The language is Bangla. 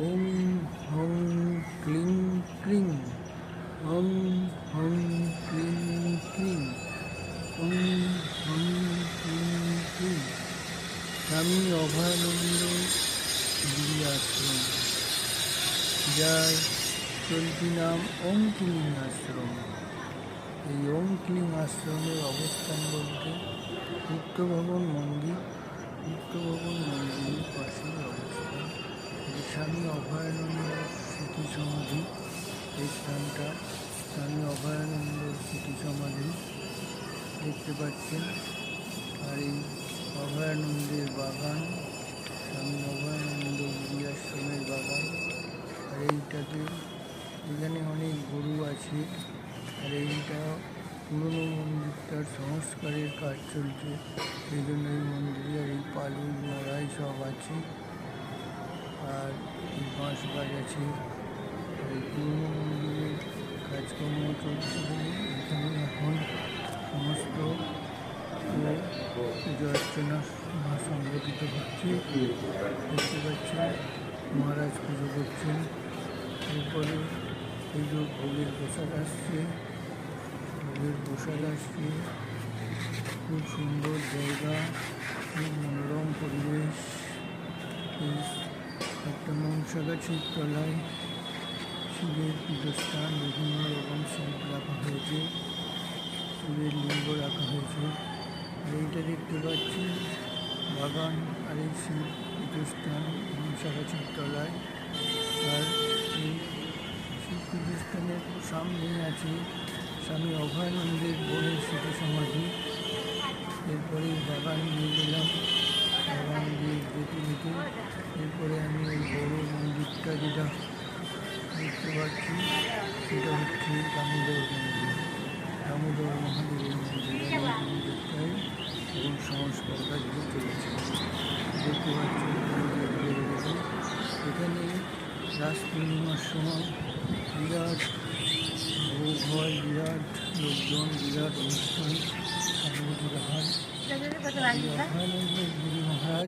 ওম হং ক্লিং ক্লিং। ওম হং ক্লিং ক্লিং। ওম হং ক্লিং ক্লিং। স্বামী অভয়ানন্দ গিরি আশ্রম যার চলতি নাম ওম ক্লিং আশ্রম এই ওম ক্লিং আশ্রমের অবস্থান বলতে ভবন মন্দির ভবন এই স্বামী অভয়ানন্দ স্মৃতি সমাধি। এই স্থানটা স্বামী অভয়ানন্দ স্মৃতি সমাধি দেখতে পাচ্ছেন। আর এই অভয়ানন্দের বাগান স্বামী অভয়ানন্দ গিরি আশ্রমের বাগান। আর এইটাতে এখানে অনেক গরু আছে। আর এইটা পুরনো মন্দিরটার সংস্কারের কাজ চলছে। সেই জন্য এই মন্দিরে আর এই পালু লড়াই সব আছে। বাঁশ গাছ আছে। কাজকর্ম চলছে এখানে এখন সমস্ত পুজো অর্চনা মা সংগঠিত হচ্ছে দেখতে পাচ্ছেন মহারাজ পুজো করছেন এরপরে যে ভোগের প্রসাদ আসছে ভোগের প্রসাদ আসছে খুব সুন্দর জায়গা খুব মনোরম পরিবেশ গাছের তলায় শিবের পীঠস্থান, বিভিন্ন রকম শিব রাখা হয়েছে, শিবের লিঙ্গ রাখা হয়েছে। আর এইটা দেখতে পাচ্ছি, বাগান আর এই শিব পীঠস্থান মনসা গাছের তলায় আর এই শিব পীঠস্থানের সামনেই আছে স্বামী অভয়ানন্দের বোনের স্মৃতি সমাধি এরপরে বাগান নিয়ে গেলাম, বাগান দিয়ে যেতে যেতে। এরপরে আমি মন্দিরটা যেটা দেখতে পাচ্ছি সেটা হচ্ছে দামোদর মন্দির। দামোদর মহাদেবের মন্দির আমি এবং সংস্কার কাজগুলো চলেছে। দেখতে পাচ্ছি এখানে রাস পূর্ণিমার সময় বিরাট ভোগ হয় বিরাট লোকজন বিরাট অনুষ্ঠান সংগঠিত হয় মহারাজ